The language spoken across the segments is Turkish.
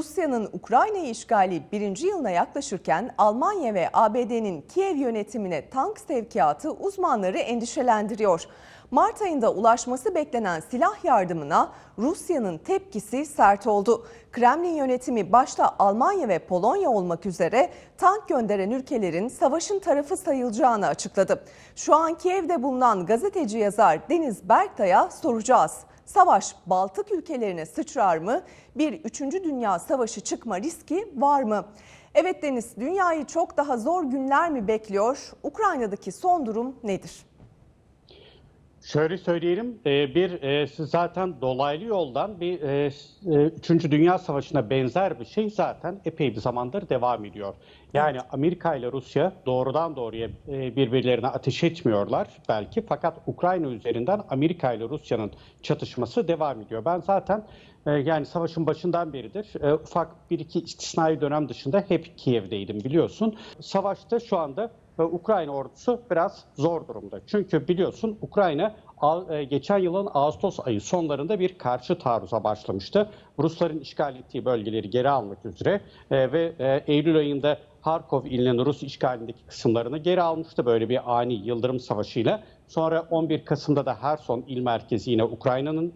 Rusya'nın Ukrayna'yı işgali birinci yılına yaklaşırken Almanya ve ABD'nin Kiev yönetimine tank sevkiyatı uzmanları endişelendiriyor. Mart ayında ulaşması beklenen silah yardımına Rusya'nın tepkisi sert oldu. Kremlin yönetimi başta Almanya ve Polonya olmak üzere tank gönderen ülkelerin savaşın tarafı sayılacağını açıkladı. Şu an Kiev'de bulunan gazeteci yazar Deniz Berktay'a soracağız. Savaş Baltık ülkelerine sıçrar mı? Bir 3. Dünya Savaşı çıkma riski var mı? Evet Deniz, dünyayı çok daha zor günler mi bekliyor? Ukrayna'daki son durum nedir? Şöyle söyleyelim, e, bir e, zaten dolaylı yoldan bir e, e, Üçüncü Dünya Savaşı'na benzer bir şey zaten epey bir zamandır devam ediyor. Yani Amerika ile Rusya doğrudan doğruya birbirlerine ateş etmiyorlar belki fakat Ukrayna üzerinden Amerika ile Rusya'nın çatışması devam ediyor. Ben zaten yani savaşın başından beridir ufak bir iki istisnai dönem dışında hep Kiev'deydim biliyorsun. Savaşta şu anda Ukrayna ordusu biraz zor durumda. Çünkü biliyorsun Ukrayna e, geçen yılın Ağustos ayı sonlarında bir karşı taarruza başlamıştı. Rusların işgal ettiği bölgeleri geri almak üzere e, ve e, Eylül ayında Harkov ilinin Rus işgalindeki kısımlarını geri almıştı böyle bir ani yıldırım savaşıyla. Sonra 11 Kasım'da da Herson il merkezi yine Ukrayna'nın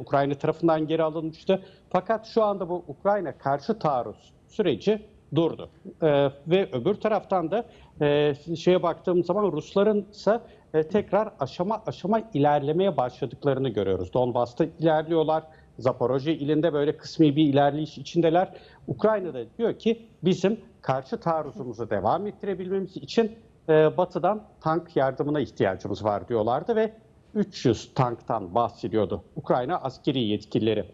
Ukrayna tarafından geri alınmıştı. Fakat şu anda bu Ukrayna karşı taarruz süreci durdu. Ee, ve öbür taraftan da e, şeye baktığım zaman Rusların ise e, tekrar aşama aşama ilerlemeye başladıklarını görüyoruz. Donbas'ta ilerliyorlar. Zaporojye ilinde böyle kısmi bir ilerleyiş içindeler. Ukrayna'da diyor ki bizim karşı taarruzumuzu devam ettirebilmemiz için e, batıdan tank yardımına ihtiyacımız var diyorlardı ve 300 tanktan bahsediyordu Ukrayna askeri yetkilileri.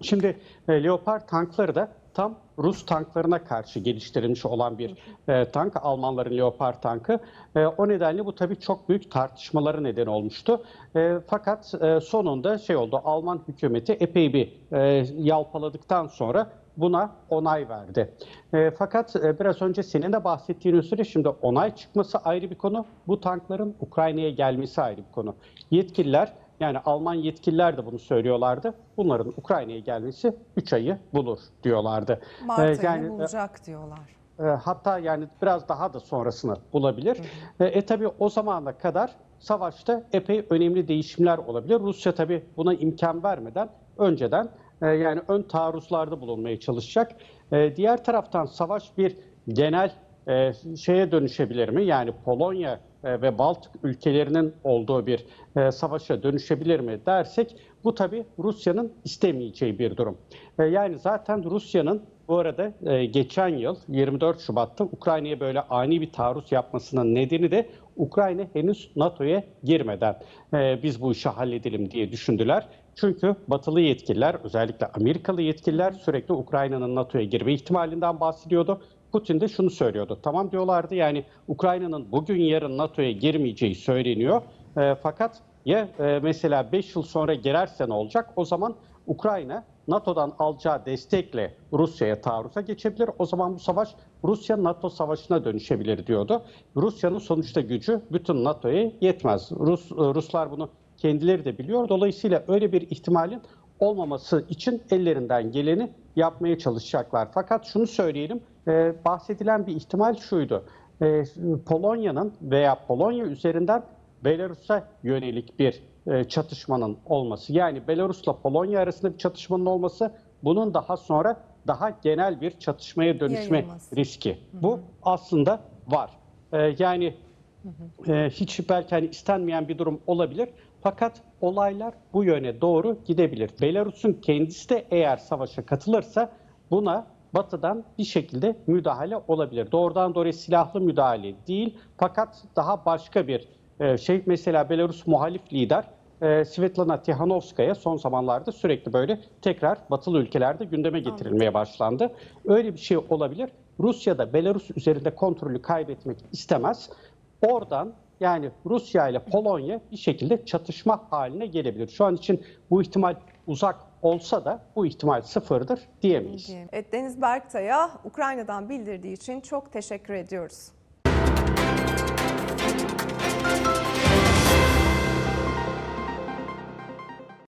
Şimdi e, Leopard tankları da tam Rus tanklarına karşı geliştirilmiş olan bir e, tank. Almanların Leopard tankı. E, o nedenle bu tabii çok büyük tartışmaları neden olmuştu. E, fakat e, sonunda şey oldu. Alman hükümeti epey bir e, yalpaladıktan sonra buna onay verdi. E, fakat e, biraz önce senin de bahsettiğin üzere şimdi onay çıkması ayrı bir konu. Bu tankların Ukrayna'ya gelmesi ayrı bir konu. Yetkililer yani Alman yetkililer de bunu söylüyorlardı. Bunların Ukrayna'ya gelmesi 3 ayı bulur diyorlardı. Mart ayını yani, bulacak diyorlar. e, hatta yani biraz daha da sonrasını bulabilir. E, e tabii o zamana kadar savaşta epey önemli değişimler olabilir. Rusya tabii buna imkan vermeden önceden e, yani ön taarruzlarda bulunmaya çalışacak. E, diğer taraftan savaş bir genel e, şeye dönüşebilir mi? Yani Polonya e, ve Baltık ülkelerinin olduğu bir e, savaşa dönüşebilir mi dersek bu tabii Rusya'nın istemeyeceği bir durum. E, yani zaten Rusya'nın bu arada e, geçen yıl 24 Şubat'ta Ukrayna'ya böyle ani bir taarruz yapmasının nedeni de Ukrayna henüz NATO'ya girmeden e, biz bu işi halledelim diye düşündüler. Çünkü batılı yetkililer özellikle Amerikalı yetkililer sürekli Ukrayna'nın NATO'ya girme ihtimalinden bahsediyordu. Putin de şunu söylüyordu. Tamam diyorlardı yani Ukrayna'nın bugün yarın NATO'ya girmeyeceği söyleniyor. E, fakat ya e, mesela 5 yıl sonra girerse ne olacak? O zaman Ukrayna NATO'dan alacağı destekle Rusya'ya taarruza geçebilir. O zaman bu savaş Rusya-NATO savaşına dönüşebilir diyordu. Rusya'nın sonuçta gücü bütün NATO'ya yetmez. Rus Ruslar bunu kendileri de biliyor. Dolayısıyla öyle bir ihtimalin olmaması için ellerinden geleni yapmaya çalışacaklar. Fakat şunu söyleyelim, e, bahsedilen bir ihtimal şuydu. E, Polonya'nın veya Polonya üzerinden Belarus'a yönelik bir e, çatışmanın olması. Yani Belarus'la Polonya arasında bir çatışmanın olması bunun daha sonra daha genel bir çatışmaya dönüşme Yayılması. riski. Hı hı. Bu aslında var. E, yani e, hiç belki hani istenmeyen bir durum olabilir. Fakat olaylar bu yöne doğru gidebilir. Belarus'un kendisi de eğer savaşa katılırsa buna batıdan bir şekilde müdahale olabilir. Doğrudan doğruya silahlı müdahale değil fakat daha başka bir e, şey. Mesela Belarus muhalif lider e, Svetlana Tihanovskaya son zamanlarda sürekli böyle tekrar batılı ülkelerde gündeme getirilmeye başlandı. Öyle bir şey olabilir. Rusya da Belarus üzerinde kontrolü kaybetmek istemez. Oradan yani Rusya ile Polonya bir şekilde çatışma haline gelebilir. Şu an için bu ihtimal uzak olsa da bu ihtimal sıfırdır diyemeyiz. Evet, Deniz Berktay'a Ukrayna'dan bildirdiği için çok teşekkür ediyoruz.